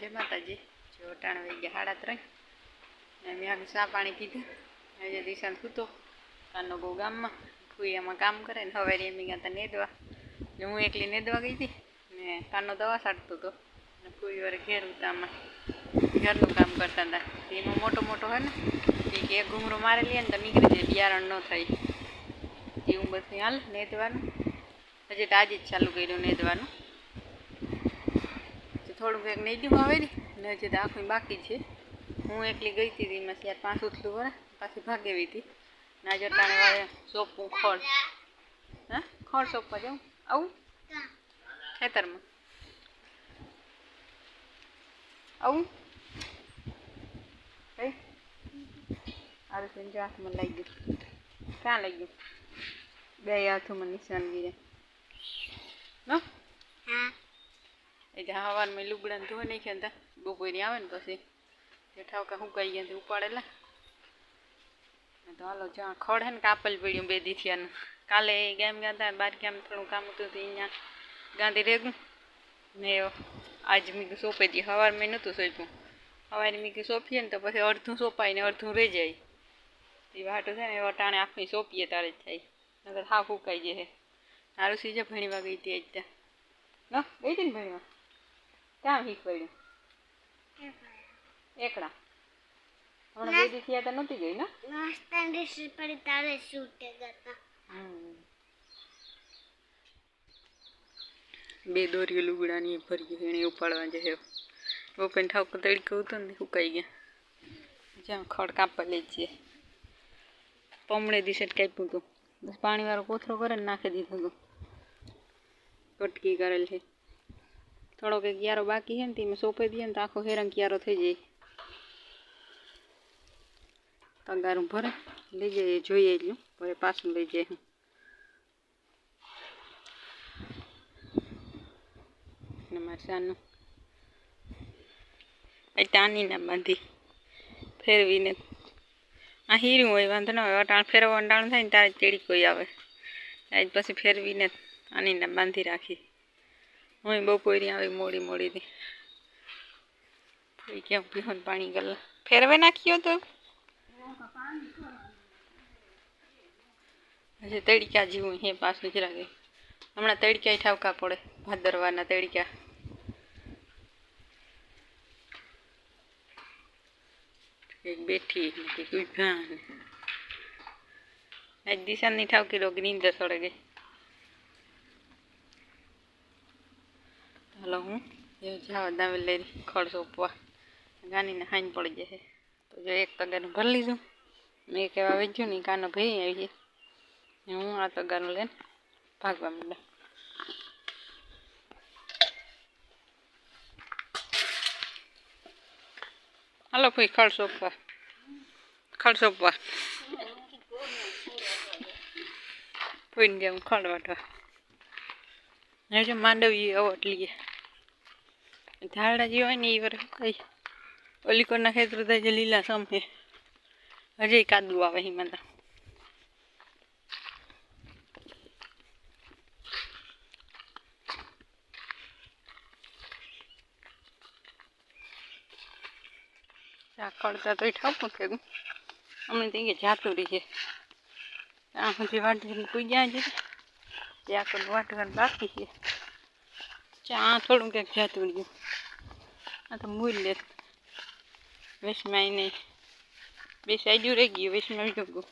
જય માતાજી. જો અટાણ વહી ગયા સાડા ત્રણ. ને મેં ચા પાણી પીધું. આજે દિશાને સૂતો. કાનો બહુ ગામમાં. એમાં કામ કરે ને હવે એમ ગયા હતા નેદવા. ને હું એકલી નેદવા ગઈ હતી. ને કાનો દવા સાટતો હતો ને ફૂઈ વારે ઘેર ઉતામાં ઘરનું કામ કરતા હતા. એમાં મોટો મોટો હોય ને, એ કે એક ઘૂમરો મારી લઈએ ને તો નીકળી જાય. બિયારણ ન થાય. એવું બસ હાલ નેદવાનું. હજી તો આજે જ ચાલુ કર્યું નેદવાનું. થોડુંક એક નહીં આવે ને હજી તો આખું બાકી છે. હું એકલી ગઈ હતી એમાં ચાર પાંચ ઉથલું વરે, પાછી ભાગેવી હતી. ના જટાણે વાળે સોંપવું ખોળ. હા? ખોળ સોંપવા જાઉં? આવું? ખેતરમાં. આવું? કઈ આરું છે જો હાથમાં લઈ ગયું. ક્યાં લઈ ગયું? બે હાથોમાં નિશાન ગીરે નો? એ જે હવારમાં લુગડા ને ધોઈ નાખ્યા હતા બપોરે આવે ને પછી જે ઠાવકા સુકાઈ ગયા તે ઉપાડેલા. તો હાલો જ્યાં ખડ હે ને કાપલ પડ્યું બે દીથિયાનું. કાલે ગેમ ગયા હતા બાર ગામ થોડું કામ હતું તો અહીંયા ગાંધી રેગું ને આજ મેં સોંપી હતી સવાર મેં નહોતું સોંપ્યું. સવારે મેં સોંપીએ ને તો પછી અડધું સોંપાય ને અડધું રહી જાય. એ વાટું છે ને એવા ટાણે આખી સોંપીએ તારે જ થાય. નગર હા ફૂકાઈ જાય સારું સીજે ભણીવા ગઈ હતી ત્યાં. ન ગઈ હતી ને ભણીવા? ક્યાં શીખવાડ્યું એકડા. હમણાં બે દિવસ થયા તો નહોતી ગઈ ને? નાસ્તાની પડી તારે શૂટે ગતા બે દોરીઓ લુગડાની ભરી એને ઉપાડવા જશે ઓપન ઠાવ તડકો હતો ને સુકાઈ ગયા. જ્યાં ખડ કાપવા લઈ જઈએ. પમણે દિશે કાપ્યું હતું પાણીવાળો કોથરો કરે ને નાખી દીધું હતું કટકી કરેલ છે. થોડોક કે ક્યારો બાકી છે ને તેમાં સોંપી દઈએ ને તો આખો હેરંગ ક્યારો થઈ જાય. તગારું ભરે, લઈ જઈએ, જોઈએ એટલું ભરે પાછું લઈ જઈએ ને મારે સાનું. એ તાની ના બાંધી, ફેરવીને. આ હીરું હોય, વાંધો ન હોય અટાણ ફેરવો અંટાણું થાય ને તારે ચેડી કોઈ આવે. આજ પછી ફેરવીને આની ના બાંધી રાખી. હું બપોરી આવી મોડી મોડી થી કોઈ ક્યાં પીવાનું પાણી ગયેલા ફેરવે નાખ્યો તો? હજી તડકા જેવું હે પાછું જ લાગે હમણાં તડક્યા ઠાવકા પડે ભાદરવાના તડક્યા એક બેઠી કંઈક ને આજ દિશાની ઠાવકી રોગ નીંદર સડે હાલો, હું? એ જાવ દાવેલેરી ખડ સોંપવા. ગાનીને હાઈન પડી જશે તો જો એક તગાનું ભરી લીધું. મેં કહેવા વેચ્યું ને કાનો ભાઈ આવી ને હું આ તગાનું લઈને ભાગવા માંડ્યા. હાલો ભાઈ, ખડ સોંપવા. ખડ સોંપવા. ફોઈને ગયા, હું ખડ વાટવા હવે જો માંડવી અવટ ધારડા જે હોય ને એ વાર કઈ ઓલીકોરના ખેતર થાય છે, લીલા સમે. હજે કાદુ આવે એમાં તો. ચા ખડતા તો ઠાપું થયું અમને તો કે જાતું રહી છે ત્યાં સુધી વાટકી પૂજ્યા છે. ત્યાં કોઈ વાટવાનું બાકી છે. ચા થોડું ક્યાંક જાતું રહ્યું તો મૂલ લે વેસમાં નહીં. બે સાઈડ રહી ગયું વેસમાં ગયું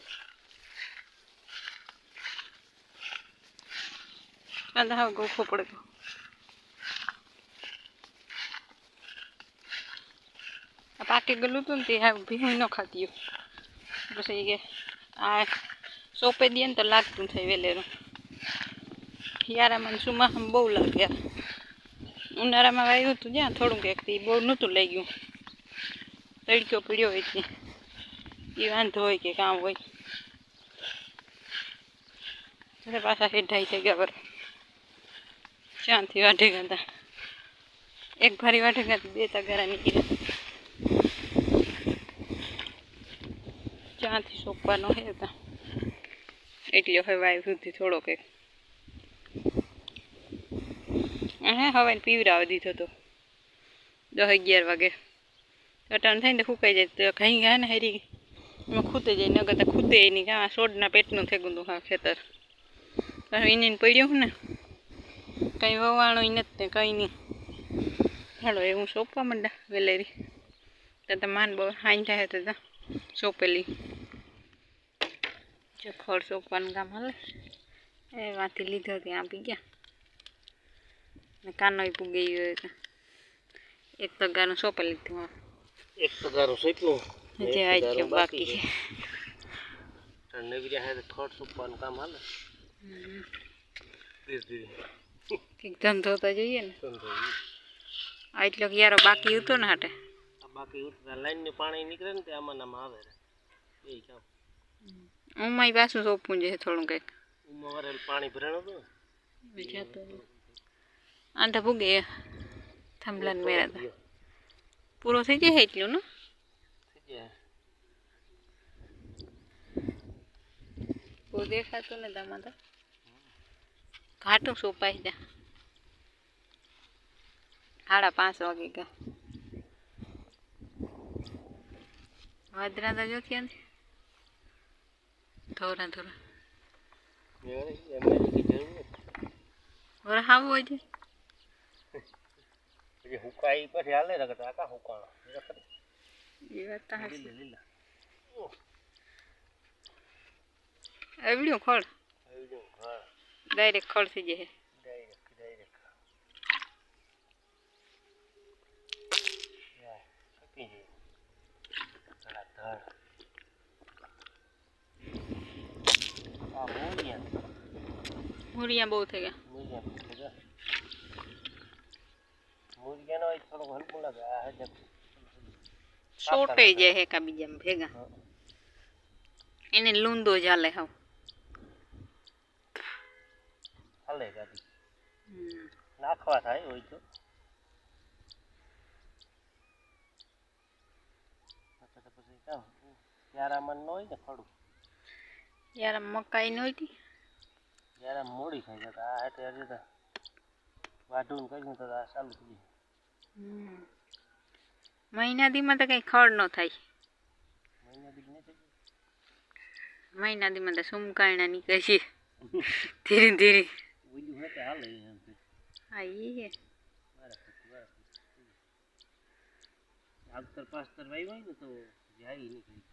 આ તો હવે ખોપડ પડે ગયો આ પાટી ગયેલું હતું ને તે હા ભીનું ન ખાતી પછી કે, આ સોંપે દે ને તો લાગતું થાય વેલેરું. યારામાં સુમાં બહુ લાગ્યા. ઉનાળામાં વાવ્યું હતું જ્યાં થોડું કંઈક તે બહુ નહોતું લઈ ગયું. તડક્યો પીડ્યો હોય તે એ વાંધો હોય કે કામ હોય. પાછા હેઠાઈ થઈ ગયા બરાબર ચાંદથી વાઢે ગયા એક ભારી વાઢે ગયા બે તગારા નીકળ્યા. ક્યાંથી સોંપવાનો હે હતા એટલે હવે વાયુ સુધી થોડો કંઈક હે હવે પીવરાવી દીધો તો. દસ અગિયાર વાગે. અટાણ થાય ને ફૂંકાઈ જાય. તો ઘઈ ગયા ને હેરી, એમાં ખૂતે જાય ન કરતા ખૂતે નહીં. કાં સોડના પેટનું થઈ ગયું હા, ખેતર. એને પડ્યું ને. કંઈ વવાણું નથી ને કંઈ નહીં. હાલો, એ હું સોંપવા માંડા વેલેરી. તો તો માન બહુ હાઈ થાય તો સોંપેલી. જો ફળ સોંપવાનું કામ હાલે. એ વાંથી લીધો ત્યાં આપી ગયા. ને કાનોય પૂગી ગયો એક તગાનું સોંપી લીધું એક તગારું સોંપ્યું. જે કે બાકી છે. બી રહ્યા તો ખોટ સુકવાનું કામ હાલે? કંઈક ધંધો તો જોઈએ ને. ધંધો આ એટલો યારો બાકી હતો ને હાટે? બાકી ઉતરતા લાઈનનું પાણી નીકળે ને તે આમાં આમાં આવે એ કામ ઉમાય પાછું સોંપવું છે થોડું કંઈક. ઉમાં વરેલ પાણી ભરાણું હતું આંધા ભૂગે થાંભલા ને મેળા હતા પૂરો થઈ જાય એટલું ને? બહુ દેખાતું ને તમારે તો. ઘાટું સોપાઈ જા. સાડા પાંચ વાગે ગયા વાદરા તો જો થયા ને. નથી વરસ આવવો છે? પછી હુકાઈ પછી હાલે રગત. આકા હુકાણો? એ વાત તો. લીલા લીલા. એવડ્યું ખડ આવી હા ડાયરેક્ટ ખોળ થઈ જાય ડાયરેક્ટ ડાયરેક્ટ જઈએ ઘણા ધડ. આ મોરિયા મોરિયા બહુ થઈ ગયા. હોય થોડોક હલકું લાગે આ હજે સોટે જાય હેકા બીજામાં ભેગા એને લૂંદો ચાલે હાવ હાલે ગાડી નાખવા થાય હોય તો ત્યારામાં ન હોય ને ખડું યાર મકાઈ મકાઈ નહોતી યારા મોડી થઈ જતા આ હાથે હજી વાઢું કર્યું તો ચાલુ થઈ મહિના દીમાં તો કઈ ખડ ન થાય. મહિના દી નથી દીમાં તો સુમકાયણા નીકળે છે. ધીરે ધીરે. હા એ આગતર પાસ્તર વાઈ હોય ને તો જાય નીકળી.